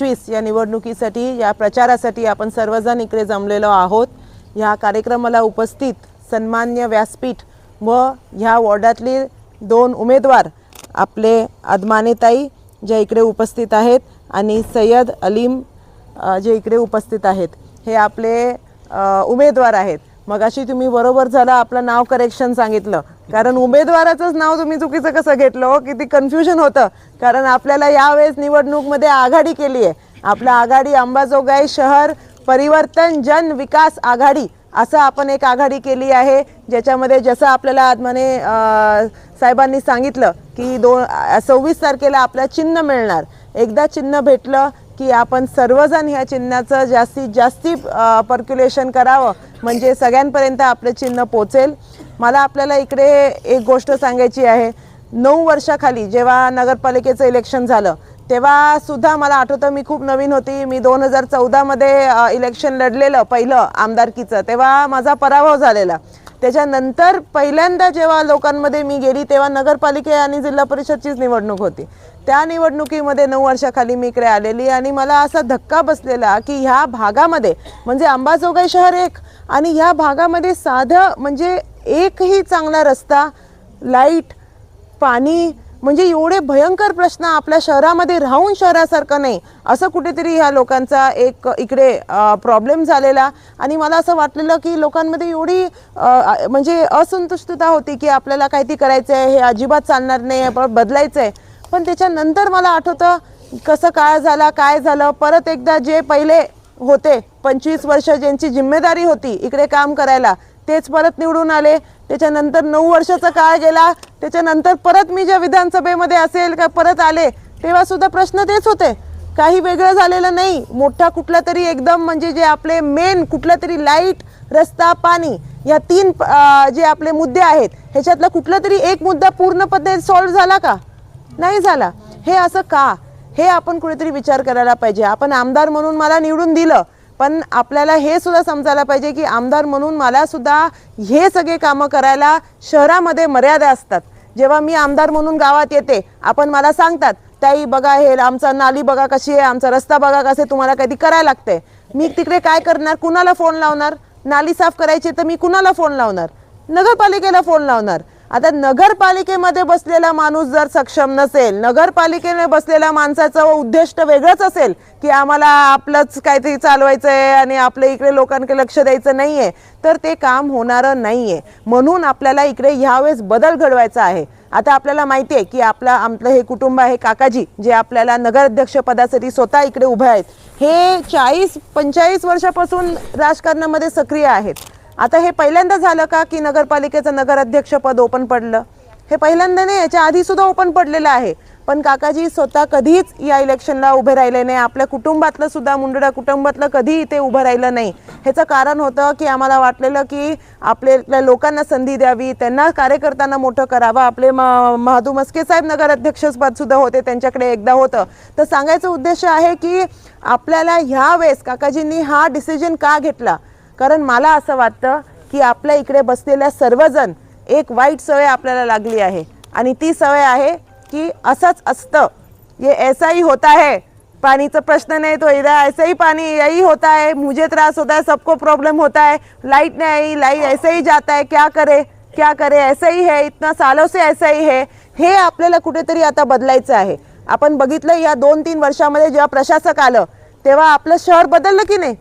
पंचवीस या निवडणुकीसाठी या प्रचारासाठी आपण सर्वजण इकडे जमलेलो आहोत. ह्या कार्यक्रमाला उपस्थित सन्मान्य व्यासपीठ व ह्या वॉर्डातले दोन उमेदवार आपले अदमानेताई ज्या इकडे उपस्थित आहेत आणि सय्यद अलीम जे इकडे उपस्थित आहेत. हे आपले उमेदवार आहेत. मगाशी तुम्ही बरोबर झालं आपलं नाव करेक्शन सांगितलं. कारण उमेदवाराचंच नाव तुम्ही चुकीचं कसं घेतलं हो? किती कन्फ्युजन होतं. कारण आपल्याला यावेळेस निवडणूकमध्ये आघाडी केली आहे आपला आघाडी अंबाजोगाई शहर परिवर्तन जन विकास आघाडी असं आपण एक आघाडी केली आहे. ज्याच्यामध्ये जसं आपल्याला आत्माने साहेबांनी सांगितलं की दोन सव्वीस तारखेला आपलं चिन्ह मिळणार. एकदा चिन्ह भेटलं की आपण सर्वजण ह्या चिन्हाचं जास्तीत जास्ती पर्क्युलेशन करावं. म्हणजे सगळ्यांपर्यंत आपलं चिन्ह पोचेल. मला आपल्याला इकडे एक गोष्ट सांगायची आहे. नऊ वर्षाखाली जेव्हा नगरपालिकेचं इलेक्शन झालं तेव्हा सुद्धा मला आठवतं मी खूप नवीन होती. मी दोन हजार चौदामध्ये इलेक्शन लढलेलं पहिलं आमदारकीचं. तेव्हा माझा पराभव झालेला. त्याच्यानंतर पहिल्यांदा जेव्हा लोकांमध्ये मी गेली तेव्हा नगरपालिके आणि जिल्हा परिषदचीच निवडणूक होती. त्या निवडणुकीमध्ये नऊ वर्षाखाली मी इकडे आलेली आणि मला असा धक्का बसलेला की ह्या भागामध्ये म्हणजे अंबाजोगाई शहर एक आणि ह्या भागामध्ये साधं म्हणजे एकही चांगला रस्ता लाइट पाणी म्हणजे एवढे भयंकर प्रश्न आपल्या शहरामध्ये राहून शहरासारखं नाही. असं कुठेतरी ह्या लोकांचा एक इकडे प्रॉब्लेम झालेला. आणि मला असं वाटलेलं की लोकांमध्ये एवढी म्हणजे असंतुष्टता होती की आपल्याला काहीतरी करायचं आहे हे अजिबात चालणार नाही पण बदलायचं आहे पण त्याच्यानंतर मला आठवतं कसं काय झाला काय झालं. परत एकदा जे पहिले होते पंचवीस वर्ष ज्यांची जिम्मेदारी होती इकडे काम करायला तेच परत निवडून आले. त्याच्यानंतर नऊ वर्षाचा काळ गेला त्याच्यानंतर परत मी ज्या विधानसभेमध्ये असेल का परत आले तेव्हा सुद्धा प्रश्न तेच होते. काही वेगळं झालेलं नाही. मोठा कुठला तरी एकदम म्हणजे जे आपले मेन कुठला तरी लाइट रस्ता पाणी या तीन जे आपले मुद्दे आहेत ह्याच्यातला कुठला तरी एक मुद्दा पूर्णपणे सॉल्व्ह झाला का? नाही झाला. हे असं का? हे आपण कुठेतरी विचार करायला पाहिजे. आपण आमदार म्हणून मला निवडून दिलं. पण आपल्याला हे सुद्धा समजायला पाहिजे की आमदार म्हणून मला सुद्धा हे सगळे कामं करायला शहरामध्ये मर्यादा असतात. जेव्हा मी आमदार म्हणून गावात येते आपण मला सांगतात ताई बघा हे आमचा नाली बघा कशी आहे आमचा रस्ता बघा कसे तुम्हाला कधी करायला लागते मी तिकडे काय करणार? कुणाला फोन लावणार? नाली साफ करायची तर मी कुणाला फोन लावणार? नगरपालिकेला फोन लावणार? आता नगरपालिकेमध्ये बसलेला माणूस जर सक्षम नसेल नगरपालिकेने बसलेल्या माणसाचं उद्दिष्ट वेगळंच असेल की आम्हाला आपलंच काहीतरी चालवायचं आहे आणि आपल्या इकडे लोकांकडे लक्ष द्यायचं नाही आहे तर ते काम होणारं नाही आहे म्हणून आपल्याला इकडे ह्यावेळेस बदल घडवायचा आहे. आता आपल्याला माहिती आहे की आपला आपलं हे कुटुंब आहे काकाजी जे आपल्याला नगराध्यक्ष पदासाठी स्वतः इकडे उभे आहेत. हे चाळीस पंचेचाळीस वर्षापासून राजकारणामध्ये सक्रिय आहेत. आता हे पहिल्यांदा झालं का की नगरपालिकेचं नगराध्यक्षपद ओपन पडलं? हे पहिल्यांदा नाही याच्या आधी सुद्धा ओपन पडलेलं आहे. पण काकाजी स्वतः कधीच या इलेक्शनला उभे राहिले नाही. आपल्या कुटुंबातलं सुद्धा मुंडडा कुटुंबातलं कधी इथे उभं राहिलं नाही. ह्याचं कारण होतं की आम्हाला वाटलेलं की आपल्या लोकांना संधी द्यावी त्यांना कार्यकर्त्यांना मोठं करावं. आपले म महादू मस्के साहेब नगराध्यक्षपद सुद्धा होते त्यांच्याकडे एकदा होतं. तर सांगायचं उद्देश आहे की आपल्याला ह्या वेळेस काकाजींनी हा डिसिजन का घेतला? कारण मला असं वाटतं की आपल्या इकडे बसलेल्या सर्वजण एक वाईट सवय आपल्याला लागली आहे. आणि ती सवय आहे की असंच असतं. ये ऐसा ही होता है पाणीचा प्रश्न नाही तो इधर ऐसे ही पानी यही होता है मुझे त्रास होता है सबको प्रॉब्लम होता है लाइट नहीं आई लाइट ऐसे ही जाता है क्या करे? क्या करे? ऐसा ही है इतना सालों से ऐसा ही. है हे आपल्याला कुठेतरी आता बदलायचं आहे. आपण बघितलं या दोन तीन वर्षामध्ये जेव्हा प्रशासक आलं तेव्हा आपलं शहर बदललं की नाही?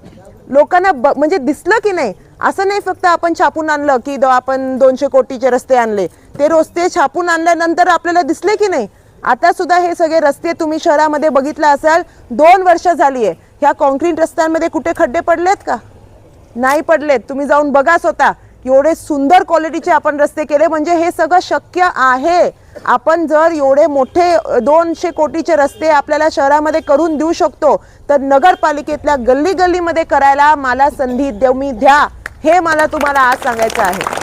लोकांना ब- म्हणजे दिसलं की नाही असं नाही फक्त आपण छापून आणलं की दो आपण दोनशे कोटीचे रस्ते आणले. ते रस्ते छापून आणल्यानंतर आपल्याला दिसले की नाही? आता सुद्धा हे सगळे रस्ते तुम्ही शहरामध्ये बघितलं असाल दोन वर्ष झाली आहे. ह्या कॉन्क्रीट रस्त्यांमध्ये कुठे खड्डे पडलेत का? नाही पडलेत. तुम्ही जाऊन बघा स्वतः. एवढे सुंदर क्वालिटीचे आपण रस्ते केले म्हणजे हे सगळं शक्य आहे. आपण जर एवढे मोठे दोनशे कोटीचे रस्ते आपल्याला शहरामध्ये करून देऊ शकतो तर नगरपालिकेतल्या गल्ली गल्लीमध्ये करायला मला संधी देऊ मी द्या हे मला तुम्हाला आज सांगायचं आहे.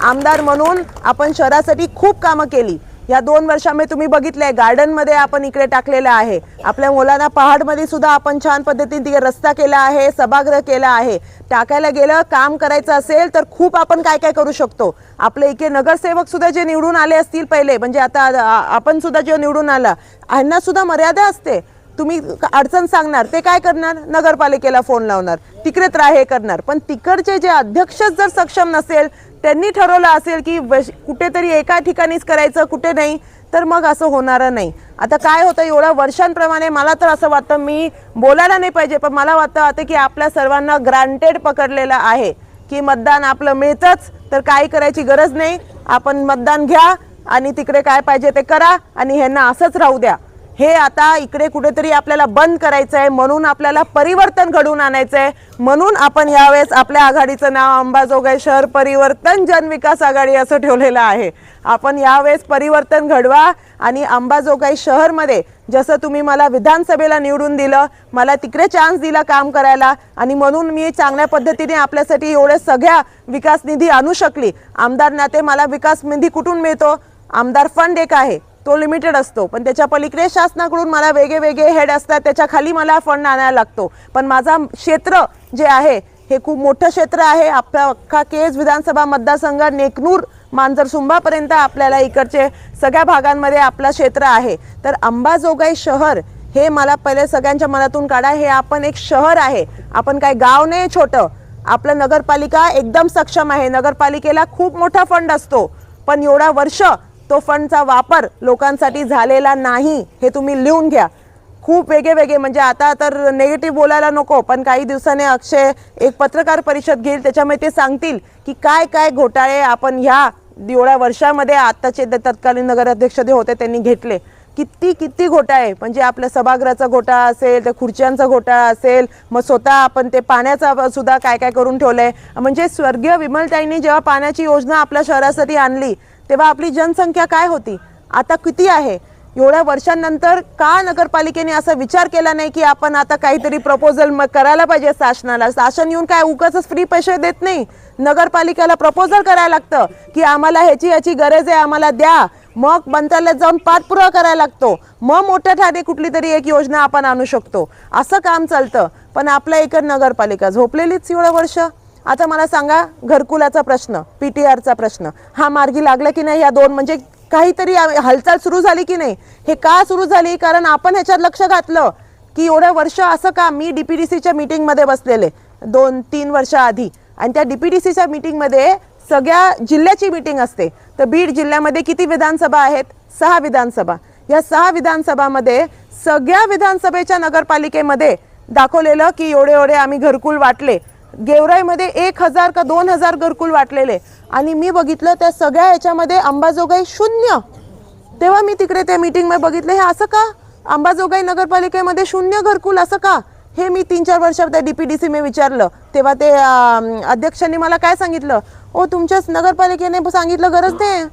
आमदार म्हणून आपण शहरासाठी खूप कामं केली. या दोन वर्षामध्ये तुम्ही बघितलंय गार्डनमध्ये आपण इकडे टाकलेलं आहे. आपल्या मुलांना पहाडमध्ये सुद्धा आपण छान पद्धतीने तिथे रस्ता केला आहे सभागृह केला आहे. टाकायला गेलं काम करायचं असेल तर खूप आपण काय काय करू शकतो. आपले इथे नगरसेवक सुद्धा जे निवडून आले असतील पहिले म्हणजे आता आपण सुद्धा जे निवडून आला ह्यांना सुद्धा मर्यादा असते. तुम्ही अडचण सांगणार ते काय करणार? नगरपालिकेला फोन लावणार तिकडे त्रा हे करणार. पण तिकडचे जे अध्यक्षच जर सक्षम नसेल त्यांनी ठरवलं असेल की वश- कुठेतरी एका ठिकाणीच करायचं कुठे नाही तर मग असं होणारं नाही. आता काय होतं एवढ्या वर्षांप्रमाणे मला तर असं वाटतं मी बोलायला नाही पाहिजे पण मला वाटतं आता की आपल्या सर्वांना ग्रांटेड पकडलेलं आहे की मतदान आपलं मिळतंच तर काही करायची गरज नाही. आपण मतदान घ्या आणि तिकडे काय पाहिजे ते करा आणि ह्यांना असंच राहू द्या. हे आता इकडे कुठेतरी आपल्याला बंद करायचं आहे म्हणून आपल्याला परिवर्तन घडवून आणायचं आहे म्हणून आपण यावेळेस आपल्या आघाडीचं नाव अंबाजोगाई शहर परिवर्तन जनविकास आघाडी असं ठेवलेलं आहे. आपण यावेळेस परिवर्तन घडवा आणि अंबाजोगाई शहरमध्ये जसं तुम्ही मला विधानसभेला निवडून दिलं मला तिकडे चान्स दिला काम करायला आणि म्हणून मी चांगल्या पद्धतीने आपल्यासाठी एवढे सगळ्या विकास निधी आणू शकली. आमदार नाते मला विकास निधी कुठून मिळतो? आमदार फंड एक आहे. तो लिमिटेड असतो. पण त्याच्या पलीकडे शासनाकडून मला वेगळे वेगळे हेड असतात. त्याच्याखाली मला फंड आणायला लागतो. पण माझा क्षेत्र जे आहे हे खूप मोठं क्षेत्र आहे. आपला अख्खा केज विधानसभा मतदारसंघ नेकनूर मांजरसुंभापर्यंत आपल्याला इकडचे सगळ्या भागांमध्ये आपलं क्षेत्र आहे. तर अंबाजोगाई शहर हे मला पहिले सगळ्यांच्या मनातून काढा. हे आपण एक शहर आहे. आपण काय गाव नाही छोटं. आपलं नगरपालिका एकदम सक्षम आहे. नगरपालिकेला खूप मोठा फंड असतो. पण एवढा वर्ष तो फंडचा वापर लोकांसाठी झालेला नाही हे तुम्ही लिहून घ्या. खूप वेगळे वेगळे म्हणजे आता तर नेगेटिव्ह बोलायला नको पण काही दिवसाने अक्षय एक पत्रकार परिषद घेईल त्याच्यामध्ये ते सांगतील की काय काय घोटाळे आपण ह्या एवढ्या वर्षामध्ये आत्ताचे तत्कालीन नगराध्यक्ष जे होते त्यांनी घेतले. किती किती घोटाळे म्हणजे आपल्या सभागृहाचा घोटाळा असेल त्या खुर्च्यांचा घोटाळा असेल मग स्वतः आपण ते पाण्याचा सुद्धा काय काय करून ठेवलंय. म्हणजे स्वर्गीय विमलताईंनी जेव्हा पाण्याची योजना आपल्या शहरासाठी आणली तेव्हा आपली जनसंख्या काय होती? आता किती आहे? एवढ्या वर्षांनंतर का नगरपालिकेने असा विचार केला नाही की आपण आता काहीतरी प्रपोजल मग करायला पाहिजे शासनाला? शासन येऊन काय उगाच फ्री पैसे देत नाही? नगरपालिकेला प्रपोजल करायला लागतं की आम्हाला ह्याची ह्याची गरज आहे आम्हाला द्या. मग मंत्रालयात जाऊन पाठपुरावा करायला लागतो. मग मोठ्या ठाणे कुठली तरी एक योजना आपण आणू शकतो. असं काम चालतं. पण आपल्या इकडं नगरपालिका झोपलेलीच एवढं वर्ष? आता मला सांगा घरकुलाचा प्रश्न पी टी आरचा प्रश्न हा मार्गी लागला की नाही या दोन? म्हणजे काहीतरी हालचाल सुरू झाली की नाही? हे का सुरू झाली? कारण आपण ह्याच्यात लक्ष घातलं की एवढं वर्ष असं का मी डी पी डी सीच्या मीटिंगमध्ये बसलेले दोन तीन वर्ष आधी. आणि त्या डी पी डी सीच्या मीटिंगमध्ये सगळ्या जिल्ह्याची मीटिंग असते. तर बीड जिल्ह्यामध्ये किती विधानसभा आहेत? सहा विधानसभा. या सहा विधानसभामध्ये सगळ्या विधानसभेच्या नगरपालिकेमध्ये दाखवलेलं की एवढे एवढे आम्ही घरकुल वाटले. गेवराईमध्ये एक हजार का दोन हजार घरकुल वाटलेले. आणि मी बघितलं त्या सगळ्या ह्याच्यामध्ये अंबाजोगाई शून्य. तेव्हा मी तिकडे त्या मीटिंगमध्ये बघितलं हे असं का? अंबाजोगाई नगरपालिकेमध्ये शून्य घरकुल असं का? हे मी तीन चार वर्षात त्या डी पी डी मी विचारलं. तेव्हा ते अध्यक्षांनी मला काय सांगितलं? ओ तुमच्याच नगरपालिकेने सांगितलं गरज नाही.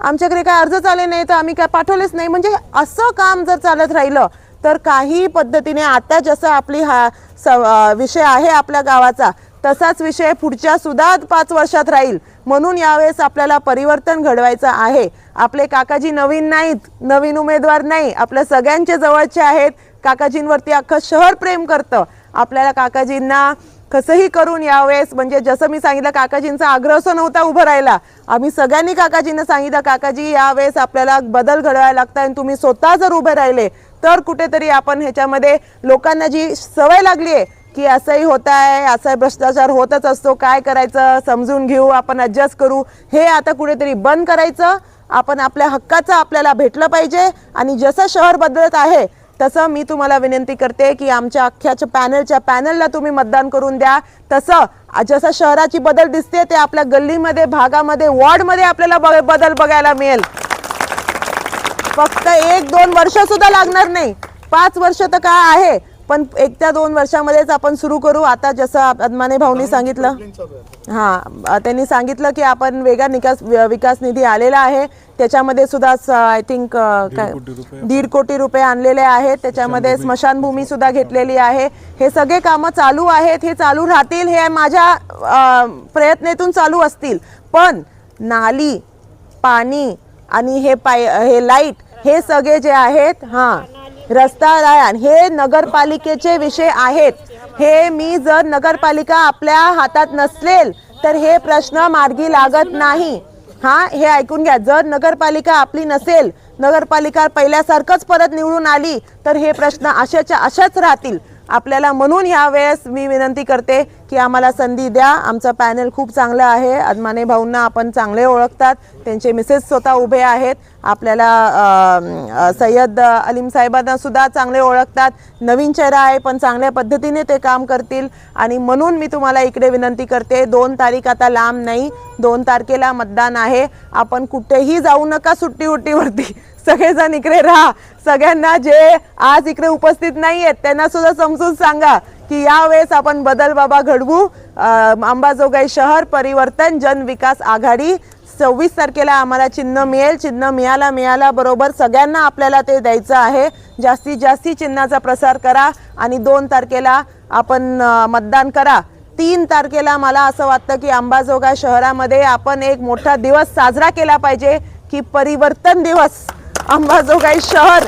आमच्याकडे काय अर्जच आले नाही तर आम्ही काय पाठवलेच नाही. म्हणजे असं काम जर चालत राहिलं तर काही पद्धतीने आता जसं आपली हा स विषय आहे आपल्या गावाचा तसाच विषय पुढच्या सुद्धा पाच वर्षात राहील. म्हणून यावेळेस आपल्याला परिवर्तन घडवायचं आहे. आपले काकाजी नवीन नाहीत नवीन उमेदवार नाही. आपल्या सगळ्यांचे जवळचे आहेत. काकाजींवरती अख्खं शहर प्रेम करतं. आपल्याला काकाजींना कसंही करून यावेळेस म्हणजे जसं मी सांगितलं काकाजींचा आग्रह असं नव्हता उभं राहिला आम्ही सगळ्यांनी काकाजींना सांगितलं काकाजी यावेळेस आपल्याला बदल घडवायला लागता आणि तुम्ही स्वतः जर उभे राहिले तर कुठेतरी आपण ह्याच्यामध्ये लोकांना जी सवय लागली आहे की असंही होत आहे असा भ्रष्टाचार होतच असतो काय करायचं समजून घेऊ आपण ॲडजस्ट करू हे आता कुठेतरी बंद करायचं. आपण आपल्या हक्काचं आपल्याला भेटलं पाहिजे आणि जसं शहर बदलत आहे तसं मी तुम्हाला विनंती करते की आमच्या अख्ख्याच्या पॅनलच्या पॅनलला तुम्ही मतदान करून द्या. तसं जसं शहराची बदल दिसते ते आपल्या गल्लीमध्ये भागामध्ये वॉर्डमध्ये आपल्याला बदल बघायला मिळेल. फक्त एक दोन वर्ष सुद्धा लागणार नाही. पाच वर्ष तर काय आहे पण एक त्या दोन वर्षामध्येच आपण सुरू करू. आता जसं अदमाने भाऊनी सांगितलं. हा त्यांनी सांगितलं की आपण वेगळा निकास विकास निधी आलेला आहे. त्याच्यामध्ये सुद्धा आय थिंक काय दीड कोटी रुपये आणलेले आहेत. त्याच्यामध्ये स्मशानभूमी सुद्धा घेतलेली आहे. हे सगळे कामं चालू आहेत. हे चालू राहतील. हे माझ्या प्रयत्नेतून चालू असतील. पण नाली पाणी आणि हे पाय हे लाइट हे सगळे जे आहेत हां रस्ता राहण हे नगरपालिकेचे विषय आहेत. हे मी जर नगरपालिका आपल्या हातात नसलेल तर हे प्रश्न मार्गी लागत नाही. हा हे ऐकून घ्या. जर नगरपालिका आपली नसेल नगरपालिका पहिल्यासारखंच परत निवडून आली तर हे प्रश्न अशाच्या अशाच राहतील. आपल्याला म्हणून ह्या वेळेस मी विनंती करते की आम्हाला संधी द्या. आमचं पॅनल खूप चांगलं आहे. अदमाने भाऊंना आपण चांगले ओळखतात. त्यांचे मिसेस स्वतः उभे आहेत. आपल्याला सय्यद अलीम साहेबांना सुद्धा चांगले ओळखतात. नवीन चेहरा आहे पण चांगल्या पद्धतीने ते काम करतील. आणि म्हणून मी तुम्हाला इकडे विनंती करते दोन तारीख आता लांब नाही. दोन तारखेला मतदान आहे. आपण कुठेही जाऊ नका सुट्टी उट्टीवरती सगळेजण इकडे राहा. सगळ्यांना जे आज इकडे उपस्थित नाही आहेत त्यांना सुद्धा समजून सांगा. की यावेळेस आपण बदल बाबा घडवू. अंबाजोगाई शहर परिवर्तन जन विकास आघाडी. सव्वीस तारखेला आम्हाला चिन्ह मिळेल. चिन्ह मिळाला मिळाला बरोबर सगळ्यांना आपल्याला ते द्यायचं आहे. जास्तीत जास्ती चिन्हाचा प्रसार करा आणि दोन तारखेला आपण मतदान करा. तीन तारखेला मला असं वाटतं की अंबाजोगाई शहरामध्ये आपण एक मोठा दिवस साजरा केला पाहिजे की परिवर्तन दिवस. अंबाजोगाई शहर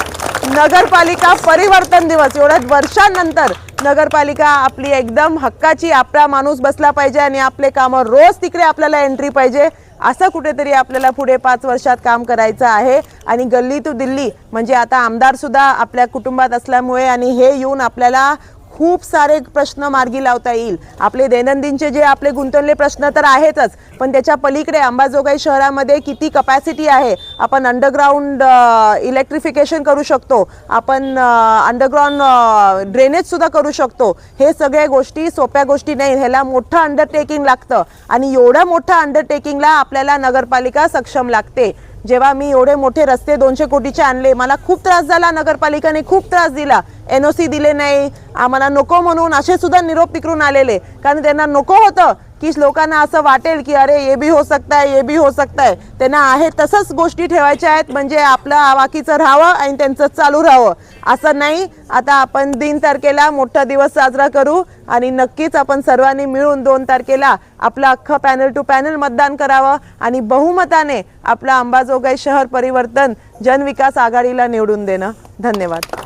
नगरपालिका परिवर्तन दिवस. एवढ्या वर्षांनंतर नगरपालिका आपली एकदम हक्काची आपला माणूस बसला पाहिजे आणि आपले कामं रोज तिकडे आपल्याला एंट्री पाहिजे असं कुठेतरी आपल्याला पुढे पाच वर्षात काम करायचं आहे. आणि गल्ली टू दिल्ली म्हणजे आता आमदार सुद्धा आपल्या कुटुंबात असल्यामुळे आणि हे येऊन आपल्याला खूप सारे प्रश्न मार्गी लावता येईल. आपले दैनंदिनचे जे आपले गुंतवलेले प्रश्न तर आहेतच पण त्याच्या पलीकडे अंबाजोगाई शहरामध्ये किती कपॅसिटी आहे? आपण अंडरग्राऊंड इलेक्ट्रिफिकेशन करू शकतो. आपण अंडरग्राऊंड ड्रेनेजसुद्धा करू शकतो. हे सगळ्या गोष्टी सोप्या गोष्टी नाही ह्याला मोठं अंडरटेकिंग लागतं. आणि एवढ्या मोठ्या अंडरटेकिंगला आपल्याला नगरपालिका सक्षम लागते. जेव्हा मी एवढे मोठे रस्ते दोनशे कोटीचे आणले मला खूप त्रास झाला नगरपालिकाने खूप त्रास दिला. एन ओ सी दिले नाही. आम्हाला नको म्हणून असे सुद्धा निरोप तिकडून आलेले. कारण त्यांना नको होतं. की लोकांना असं वाटेल की अरे ये भी हो सकता है ये भी हो सकता है. त्यांना आहे तसंच गोष्टी ठेवायच्या आहेत म्हणजे आपलं बाकीचं राहावं आणि त्यांचं चालू राहावं. असं नाही. आता आपण तीन तारखेला मोठा दिवस साजरा करू आणि नक्कीच आपण सर्वांनी मिळून दोन तारखेला आपलं अख्खं पॅनल टू पॅनल मतदान करावं आणि बहुमताने आपलं अंबाजोगाई शहर परिवर्तन जनविकास आघाडीला निवडून देणं. धन्यवाद.